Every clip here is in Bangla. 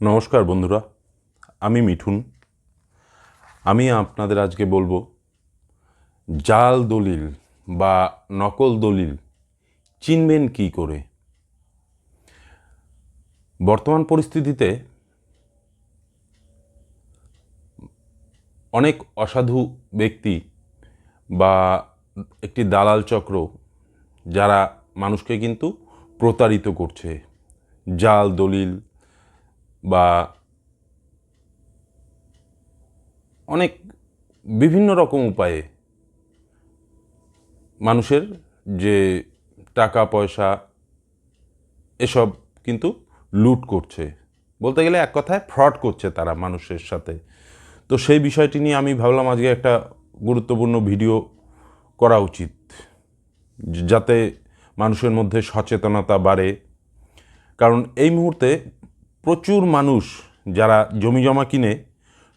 নমস্কার বন্ধুরা, আমি মিঠুন। আমি আপনাদের আজকে বলব, জাল দলিল বা নকল দলিল চিনবেন কি করে? বর্তমান পরিস্থিতিতে অনেক অসাধু ব্যক্তি বা একটি দালাল চক্র, যারা মানুষকে কিন্তু প্রতারিত করছে। জাল দলিল বা অনেক বিভিন্ন রকম উপায়ে মানুষের যে টাকা, পয়সা, এসব কিন্তু লুট করছে। বলতে গেলে এক কথায় ফ্রড করছে তারা মানুষের সাথে। তো সেই বিষয়টি নিয়ে আমি ভাবলাম আজকে একটা গুরুত্বপূর্ণ ভিডিও করা উচিত, যাতে মানুষের মধ্যে সচেতনতা বাড়ে। কারণ এই মুহূর্তে প্রচুর মানুষ যারা জমি জমা কিনে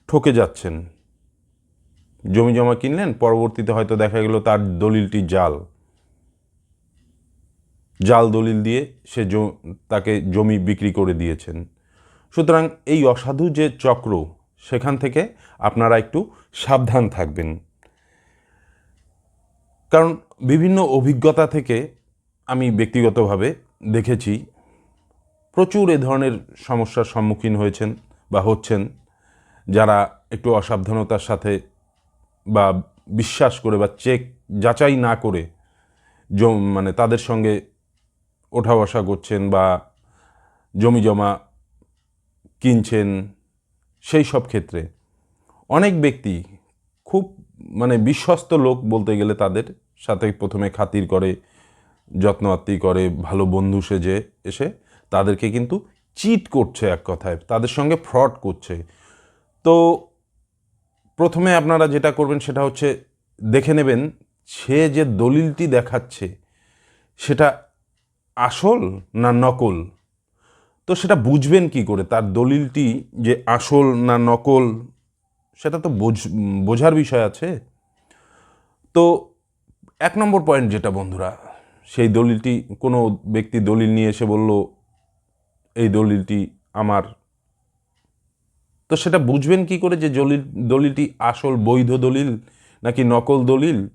ঠকে যাচ্ছেন। জমি জমা কিনলেন, পরবর্তীতে হয়তো দেখা গেল তার দলিলটি জাল। জাল দলিল দিয়ে সে তাকে জমি বিক্রি করে দিয়েছেন। সুতরাং এই অসাধু যে চক্র, সেখান থেকে আপনারা একটু সাবধান থাকবেন। কারণ বিভিন্ন অভিজ্ঞতা থেকে আমি ব্যক্তিগতভাবে দেখেছি প্রচুর এ ধরনের সমস্যার সম্মুখীন হয়েছেন বা হচ্ছেন যারা একটু অসাবধানতার সাথে বা বিশ্বাস করে বা চেক যাচাই না করে মানে তাদের সঙ্গে ওঠা বসা করছেন বা জমি জমা কিনছেন, সেই সব ক্ষেত্রে অনেক ব্যক্তি খুব মানে বিশ্বস্ত লোক বলতে গেলে তাদের সাথে প্রথমে খাতির করে যত্ন আত্মি করে, ভালো বন্ধু সেজে এসে তাদেরকে কিন্তু চিট করছে এক কথায়, তাদের সঙ্গে ফ্রড করছে। তো প্রথমে আপনারা যেটা করবেন সেটা হচ্ছে দেখে নেবেন সে যে দলিলটি দেখাচ্ছে সেটা আসল না নকল? তো সেটা বুঝবেন কি করে? তার দলিলটি যে আসল না নকল, সেটা তো বোঝ, বোঝার বিষয় আছে। তো এক নম্বর পয়েন্ট যেটা বন্ধুরা, সেই দলিলটি কোনো ব্যক্তি দলিল নিয়ে এসে বলল এই দলিলটি আমার। তো সেটা বুঝবেন কি করে যে দলিল দলিলটি আসল বৈধ দলিল নাকি নকল দলিল?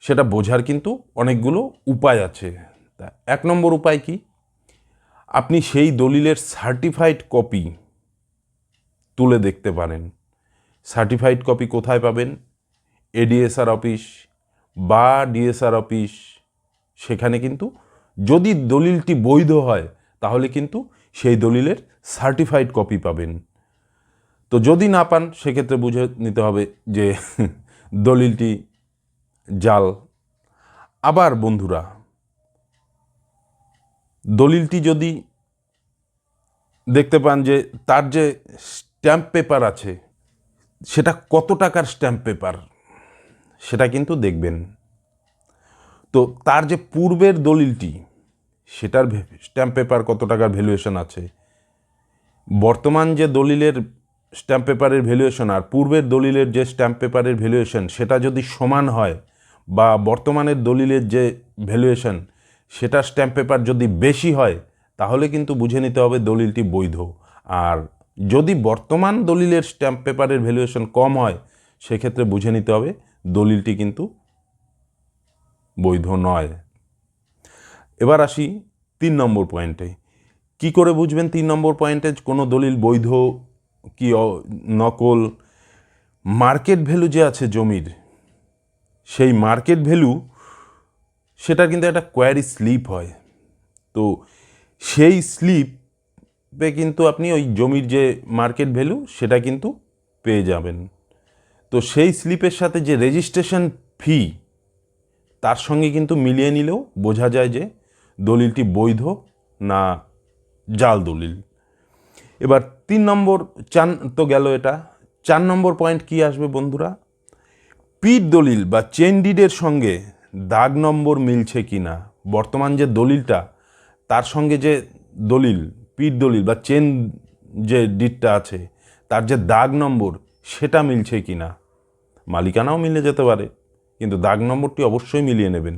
সেটা বোঝার কিন্তু অনেকগুলো উপায় আছে। তা এক নম্বর উপায় কি? আপনি সেই দলিলের সার্টিফাইড কপি তুলে দেখতে পারেন। সার্টিফাইড কপি কোথায় পাবেন? এডিএসআর অফিস বা ডিএসআর অফিস সেখানে কিন্তু যদি দলিলটি বৈধ হয় তাহলে কিন্তু সেই দলিলের সার্টিফাইড কপি পাবেন। তো যদি না পান, সেক্ষেত্রে বুঝে নিতে হবে যে দলিলটি জাল। আবার বন্ধুরা, দলিলটি যদি দেখতে পান যে তার যে স্ট্যাম্প পেপার আছে, সেটা কত টাকার স্ট্যাম্প পেপার সেটা কিন্তু দেখবেন। তো তার যে পূর্বের দলিলটি সেটার স্ট্যাম্প পেপার কত টাকার ভ্যালুয়েশন আছে? বর্তমান যে দলিলের স্ট্যাম্প পেপারের ভ্যালুয়েশন আর পূর্বের দলিলের যে স্ট্যাম্প পেপারের ভ্যালুয়েশন সেটা যদি সমান হয় বা বর্তমানের দলিলের যে ভ্যালুয়েশন সেটা স্ট্যাম্প পেপার যদি বেশি হয়, তাহলে কিন্তু বুঝে নিতে হবে দলিলটি বৈধ। আর যদি বর্তমান দলিলের স্ট্যাম্প পেপারের ভ্যালুয়েশন কম হয়, সেক্ষেত্রে বুঝে নিতে হবে দলিলটি কিন্তু বৈধ নয়। এবার আসি তিন নম্বর পয়েন্টে কি করে বুঝবেন তিন নম্বর পয়েন্টে কোনো দলিল, বৈধ কি নকল? মার্কেট ভ্যালু যে আছে জমির, সেই মার্কেট ভ্যালু সেটা কিন্তু একটা কোয়ারি স্লিপ হয়। তো সেই স্লিপে কিন্তু আপনি ওই জমির যে মার্কেট ভ্যালু সেটা কিন্তু পেয়ে যাবেন। তো সেই স্লিপের সাথে যে রেজিস্ট্রেশন ফি তার সঙ্গে কিন্তু মিলিয়ে নিলেও বোঝা যায় যে দলিলটি বৈধ না জাল দলিল? এবার তিন নম্বর চার তো গেল এটা। চার নম্বর পয়েন্ট কি আসবে বন্ধুরা? পিট দলিল বা চেন ডিডের সঙ্গে দাগ নম্বর মিলছে কি না? বর্তমান যে দলিলটা, তার সঙ্গে যে দলিল পিট দলিল বা চেন যে ডিডটা আছে, তার যে দাগ নম্বর, সেটা মিলছে কি না? মালিকানাও মিলে যেতে পারে, কিন্তু দাগ নম্বরটি অবশ্যই মিলিয়ে নেবেন।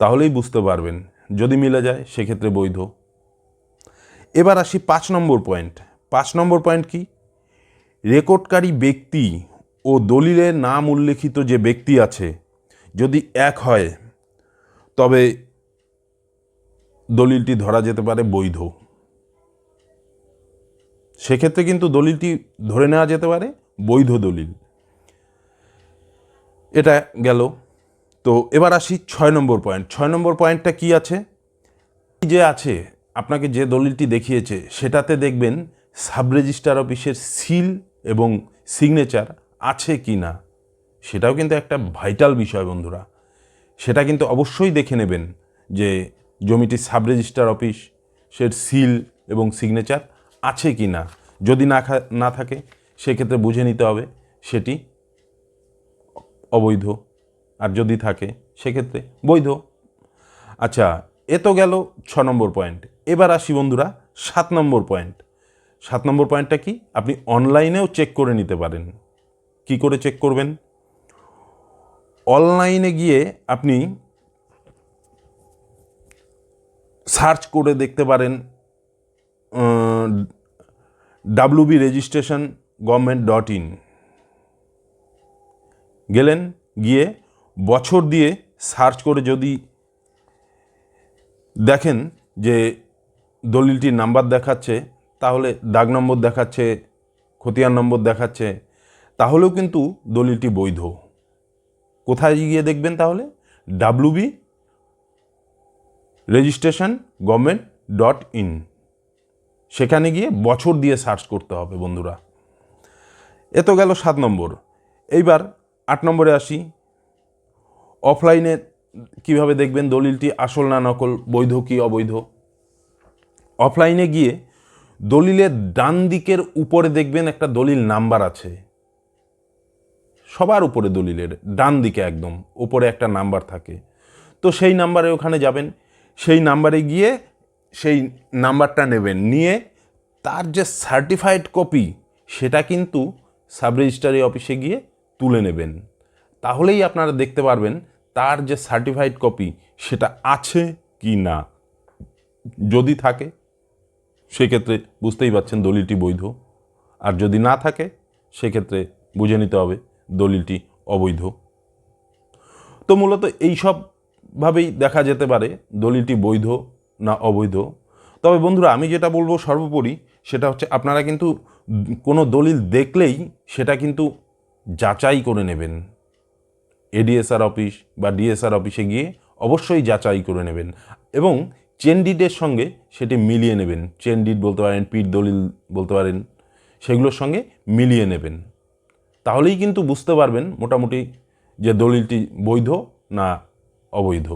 তাহলেই বুঝতে পারবেন, যদি মিলে যায় সেক্ষেত্রে বৈধ। এবার আসি পাঁচ নম্বর পয়েন্ট। পাঁচ নম্বর পয়েন্ট কি? রেকর্ডকারী ব্যক্তি ও দলিলে নাম উল্লেখিত যে ব্যক্তি আছে, যদি এক হয়, তবে দলিলটি ধরা যেতে পারে বৈধ। সেক্ষেত্রে কিন্তু দলিলটি ধরে নেওয়া যেতে পারে বৈধ দলিল। এটা গেল তো এবার আসি ছয় নম্বর পয়েন্ট। ছয় নম্বর পয়েন্টটা কি আছে? যে আছে, আপনাকে যে দলিলটি দেখিয়েছে, সেটাতে দেখবেন সাব রেজিস্ট্রার অফিসের সিল এবং সিগনেচার আছে কি না, সেটাও কিন্তু একটা ভাইটাল বিষয় বন্ধুরা। সেটা কিন্তু অবশ্যই দেখে নেবেন যে জমিটি সাব রেজিস্ট্রার অফিস সের সিল এবং সিগনেচার আছে কি না। যদি না না থাকে, সেক্ষেত্রে বুঝে নিতে হবে সেটি অবৈধ। আর যদি থাকে, সেক্ষেত্রে বৈধ। আচ্ছা এ তো গেল ছ নম্বর পয়েন্ট। এবার আসি বন্ধুরা, সাত নম্বর পয়েন্ট। সাত নম্বর পয়েন্টটা কি? আপনি অনলাইনেও চেক করে নিতে পারেন। কি করে চেক করবেন? অনলাইনে গিয়ে আপনি সার্চ করে দেখতে পারেন WB registration government dot in গেলেন, গিয়ে বছর দিয়ে সার্চ করে যদি দেখেন যে দলিলটির নাম্বার দেখাচ্ছে, তাহলে দাগ নম্বর দেখাচ্ছে, খতিয়ান নম্বর দেখাচ্ছে, তাহলেও কিন্তু দলিলটি বৈধ। কোথায় গিয়ে দেখবেন তাহলে? WB registration government dot in. সেখানে গিয়ে বছর দিয়ে সার্চ করতে হবে বন্ধুরা। এ তো গেল সাত নম্বর। এইবার আট নম্বরে আসি। অফলাইনে কীভাবে দেখবেন দলিলটি আসল না নকল, বৈধ কি অবৈধ? অফলাইনে গিয়ে দলিলের ডান দিকের উপরে দেখবেন একটা দলিল নাম্বার আছে। সবার উপরে দলিলের, ডান দিকে একদম, উপরে একটা নাম্বার থাকে। তো সেই নাম্বারে ওখানে যাবেন, সেই নাম্বারে গিয়ে সেই নাম্বারটা নেবেন। নিয়ে তার যে সার্টিফাইড কপি সেটা কিন্তু সাব রেজিস্ট্রারি অফিসে গিয়ে তুলে নেবেন। তাহলেই আপনারা দেখতে পারবেন তার যে সার্টিফাইড কপি সেটা আছে কি না? যদি থাকে, সেক্ষেত্রে বুঝতেই পারছেন দলিলটি বৈধ। আর যদি না থাকে, সেক্ষেত্রে বুঝে নিতে হবে দলিলটি অবৈধ। তো মূলত এই সবভাবেই দেখা যেতে পারে দলিলটি বৈধ না অবৈধ। তবে বন্ধুরা, আমি যেটা বলব সর্বোপরি সেটা হচ্ছে আপনারা কিন্তু কোনো দলিল দেখলেই সেটা কিন্তু যাচাই করে নেবেন। এডিএসআর অফিস বা ডিএসআর অফিসে গিয়ে অবশ্যই যাচাই করে নেবেন এবং চেন ডিডের সঙ্গে সেটি মিলিয়ে নেবেন। চেন ডিড বলতে পারেন পিট দলিল বলতে পারেন, সেগুলোর সঙ্গে মিলিয়ে নেবেন। তাহলেই কিন্তু বুঝতে পারবেন মোটামুটি যে দলিলটি বৈধ না অবৈধ।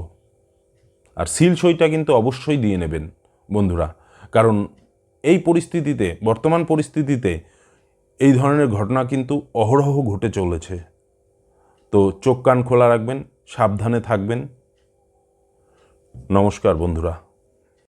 আর সিল সইটা কিন্তু অবশ্যই দিয়ে নেবেন বন্ধুরা। কারণ এই পরিস্থিতিতে, বর্তমান পরিস্থিতিতে এই ধরনের ঘটনা কিন্তু অহরহ ঘটে চলেছে। তো চোখ কান খোলা রাখবেন সাবধানে থাকবেন। নমস্কার বন্ধুরা।